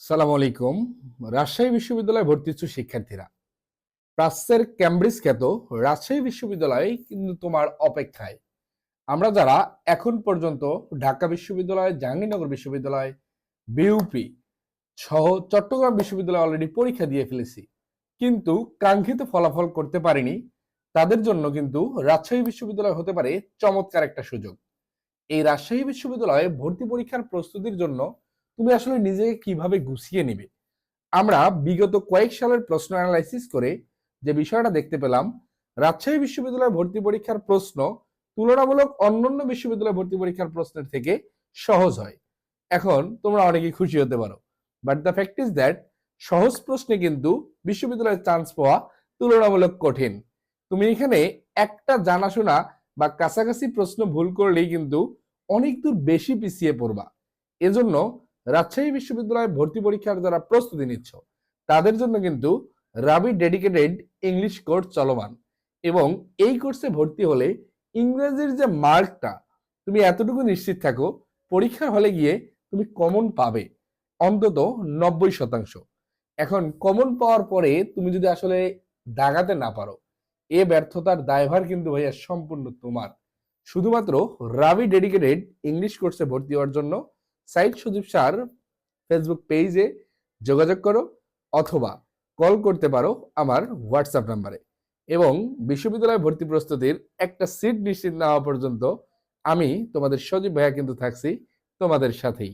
সালাম আলাইকুম। রাজশাহী বিশ্ববিদ্যালয়ে ভর্তি ইচ্ছুক শিক্ষার্থীরা। প্রাচ্যের ক্যামব্রিজ খ্যাত রাজশাহী বিশ্ববিদ্যালয় কিন্তু তোমার অপেক্ষায়। আমরা যারা এখন পর্যন্ত ঢাকা বিশ্ববিদ্যালয়, জাহাঙ্গীরনগর বিশ্ববিদ্যালয়, বিউপি সহ চট্টগ্রাম বিশ্ববিদ্যালয় অলরেডি পরীক্ষা দিয়ে ফেলেছি। কিন্তু কাঙ্ক্ষিত ফলাফল করতে পারিনি। তাদের জন্য কিন্তু রাজশাহী বিশ্ববিদ্যালয় হতে পারে চমৎকার একটা সুযোগ। এই রাজশাহী বিশ্ববিদ্যালয়ে ভর্তি পরীক্ষার প্রস্তুতির জন্য তুমি আসলে নিজেকে কীভাবে গুছিয়ে নিবে? আমরা বিগত কয়েক সালের প্রশ্ন অ্যানালাইসিস করে যে বিষয়টা দেখতে পেলাম, রাজশাহী বিশ্ববিদ্যালয় ভর্তি পরীক্ষার প্রশ্ন তুলনামূলক অন্যান্য বিশ্ববিদ্যালয় ভর্তি পরীক্ষার প্রশ্নের থেকে সহজ হয়। এখন তোমরা অনেকেই খুশি হতে পারো। But the fact is that সহজ প্রশ্নে কিন্তু বিশ্ববিদ্যালয়ের চান্স পাওয়া তুলনামূলক কঠিন। তুমি এখানে একটা জানাশোনা বা কাছাকাছি প্রশ্ন ভুল করলেই কিন্তু অনেক দূর বেশি পিছিয়ে পড়বা। এজন্য রাজশাহী বিশ্ববিদ্যালয়ে ভর্তি পরীক্ষার যারা প্রস্তুতি নিচ্ছ, তাদের জন্য কিন্তু রাবি ডেডিকেটেড ইংলিশ কোর্স চলমান। এবং এই কোর্সে ভর্তি হলে ইংরেজির যে মার্কটা, তুমি এতটুকু নিশ্চিত থাকো, পরীক্ষার হলে গিয়ে তুমি কমন পাবে, অন্তত নব্বই শতাংশ। এখন কমন পাওয়ার পরে তুমি যদি আসলে দাগাতে না পারো, এ ব্যর্থতার দায়ভার কিন্তু ভাইয়া সম্পূর্ণ তোমার। শুধুমাত্র রাবি ডেডিকেটেড ইংলিশ কোর্সে ভর্তি হওয়ার জন্য সাইদ সুদীপ সার ফেসবুক পেজে যোগাযোগ করো অথবা কল করতে পারো আমার হোয়াটসঅ্যাপ নাম্বারে এবং বিশ্ববিদ্যালয় ভর্তি প্রস্তুতির একটা সিট নিশ্চিত না হওয়া পর্যন্ত আমি তোমাদের সজীব ভাইয়া কিন্তু থাকছি তোমাদের সাথেই।